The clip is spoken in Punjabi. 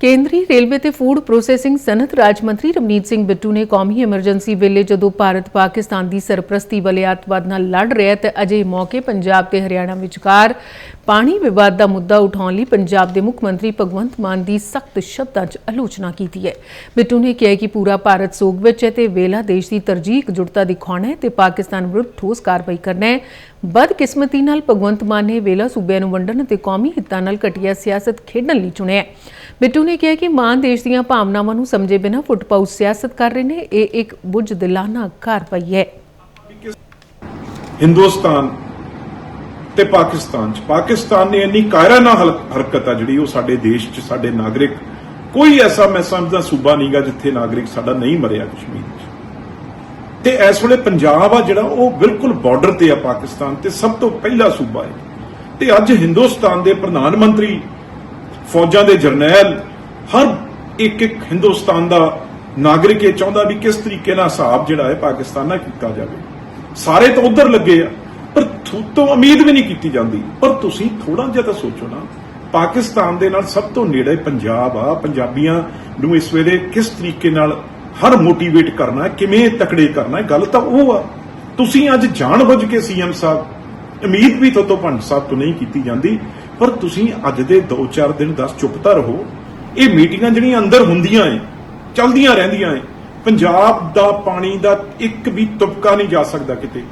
ਕੇਂਦਰੀ ਰੇਲਵੇ ਤੇ ਫੂਡ ਪ੍ਰੋਸੈਸਿੰਗ ਸਨਅਤ ਰਾਜ ਮੰਤਰੀ ਰਮਨੀਤ ਸਿੰਘ ਬਿੱਟੂ ਨੇ ਕੌਮੀ ਐਮਰਜੈਂਸੀ ਵੇਲੇ ਜਦੋਂ ਭਾਰਤ ਪਾਕਿਸਤਾਨ ਦੀ ਸਰਪ੍ਰਸਤੀ ਵਾਲੇ ਅੱਤਵਾਦ ਨਾਲ ਲੜ ਰਿਹਾ ਤੇ ਅਜੇ ਮੌਕੇ ਪੰਜਾਬ ਤੇ ਹਰਿਆਣਾ ਵਿਚਕਾਰ ਪਾਣੀ ਵਿਵਾਦ ਦਾ ਮੁੱਦਾ ਉਠਾਉਣ ਲਈ ਪੰਜਾਬ ਦੇ ਮੁੱਖ ਮੰਤਰੀ ਭਗਵੰਤ ਮਾਨ ਦੀ ਸਖਤ ਸ਼ਬਦਾਂ 'ਚ ਆਲੋਚਨਾ ਕੀਤੀ ਹੈ। ਬਿੱਟੂ ਨੇ ਕਿਹਾ ਕਿ ਪੂਰਾ ਭਾਰਤ ਸੋਗ ਵਿੱਚ ਹੈ ਤੇ ਵੇਲਾ ਦੇਸ਼ ਦੀ ਤਰਜੀਹ ਜੁੜਤਾ ਦਿਖਾਉਣਾ ਹੈ ਤੇ ਪਾਕਿਸਤਾਨ ਵਿਰੁੱਧ ਠੋਸ ਕਾਰਵਾਈ ਕਰਨਾ ਹੈ। ਬਦਕਿਸਮਤੀ ਨਾਲ ਭਗਵੰਤ ਮਾਨ ਨੇ ਵੇਲਾ ਸੂਬਿਆਂ ਨੂੰ ਵੰਡਣ ਅਤੇ ਕੌਮੀ ਹਿੱਤਾਂ ਨਾਲ ਘਟੀਆ ਸਿਆਸਤ ਖੇਡਣ ਲਈ ਚੁਣਿਆ ਹੈ। ਬਿੱਟੂ ਨੇ ਕਿਹਾ ਕਿ ਮਾਨ ਦੇਸ਼ ਦੀਆਂ ਭਾਵਨਾਵਾਂ ਨੂੰ ਸਮਝੇ ਬਿਨਾਂ ਫੁੱਟਪਾਉ ਸਿਆਸਤ ਕਰ ਰਹੇ ਨੇ। ਇਹ ਇੱਕ ਬੁੱਝਦਿਲਾਨਾ ਕਾਰਵਾਈ ਹੈ। ਹਿੰਦੁਸਤਾਨ ਤੇ ਪਾਕਿਸਤਾਨ ਚ। ਪਾਕਿਸਤਾਨ ਨੇ ਇੰਨੀ ਕਾਇਰਾ ਨਾਲ ਹਰਕਤ ਆ ਜਿਹੜੀ ਉਹ ਸਾਡੇ ਦੇਸ਼ ਚ, ਸਾਡੇ ਨਾਗਰਿਕ, ਕੋਈ ਐਸਾ ਮੈਂ ਸਮਝਦਾ ਸੂਬਾ ਨਹੀਂਗਾ ਜਿੱਥੇ ਨਾਗਰਿਕ ਸਾਡਾ ਨਹੀਂ ਮਰਿਆ ਕਸ਼ਮੀਰ ਚ। ਤੇ ਇਸ ਵੇਲੇ ਪੰਜਾਬ ਆ ਜਿਹੜਾ ਉਹ ਬਿਲਕੁਲ ਬਾਰਡਰ ਤੇ ਆ ਪਾਕਿਸਤਾਨ ਤੇ, ਸਭ ਤੋਂ ਪਹਿਲਾ ਸੂਬਾ ਹੈ ਤੇ ਅੱਜ ਹਿੰਦੁਸਤਾਨ ਦੇ ਪ੍ਰਧਾਨ ਮੰਤਰੀ ਫੌਜਾਂ ਦੇ ਜਰਨੈਲ ਹਰ ਇੱਕ ਇੱਕ ਹਿੰਦੁਸਤਾਨ ਦਾ ਨਾਗਰਿਕ ਇਹ ਚਾਹੁੰਦਾ ਵੀ ਕਿਸ ਤਰੀਕੇ ਨਾਲ ਹਿਸਾਬ ਜਿਹੜਾ ਹੈ ਪਾਕਿਸਤਾਨ ਨਾਲ ਕੀਤਾ ਜਾਵੇ। ਸਾਰੇ ਤਾਂ ਉਧਰ ਲੱਗੇ ਆ, ਪਰ ਤੋਂ ਉਮੀਦ ਵੀ ਨਹੀਂ ਕੀਤੀ ਜਾਂਦੀ। ਪਰ ਤੁਸੀਂ ਥੋੜਾ ਜਿਹਾ ਤਾਂ ਸੋਚੋ ਨਾ, ਪਾਕਿਸਤਾਨ ਦੇ ਨਾਲ ਸਭ ਤੋਂ ਨੇੜੇ ਪੰਜਾਬ ਆ, ਪੰਜਾਬੀਆਂ ਨੂੰ ਇਸ ਵੇਲੇ ਕਿਸ ਤਰੀਕੇ ਨਾਲ ਹਰ ਮੋਟੀਵੇਟ ਕਰਨਾ ਕਿਵੇਂ ਤਕੜੇ ਕਰਨਾ ਗੱਲ ਤਾਂ ਉਹ ਆ। ਤੁਸੀਂ ਅੱਜ ਜਾਣ ਬੁੱਝ ਕੇ ਸੀਐਮ ਸਾਹਿਬ, ਉਮੀਦ ਵੀ ਤੁਹਾਡੇ ਤੋਂ ਪੰਡ ਸਾਹਿਬ ਤੋਂ ਨਹੀਂ ਕੀਤੀ ਜਾਂਦੀ, ਪਰ ਤੁਸੀਂ ਅੱਜ ਦੇ 2-4 ਦਿਨ 10 ਚੁੱਪਤਾ ਰਹੋ। ਇਹ ਮੀਟਿੰਗਾਂ ਜਿਹੜੀਆਂ ਅੰਦਰ ਹੁੰਦੀਆਂ ਏ, ਚੱਲਦੀਆਂ ਰਹਿੰਦੀਆਂ ਏ, ਪੰਜਾਬ ਦਾ ਪਾਣੀ ਦਾ ਇੱਕ ਵੀ ਤੁਪਕਾ ਨਹੀਂ ਜਾ ਸਕਦਾ ਕਿਤੇ।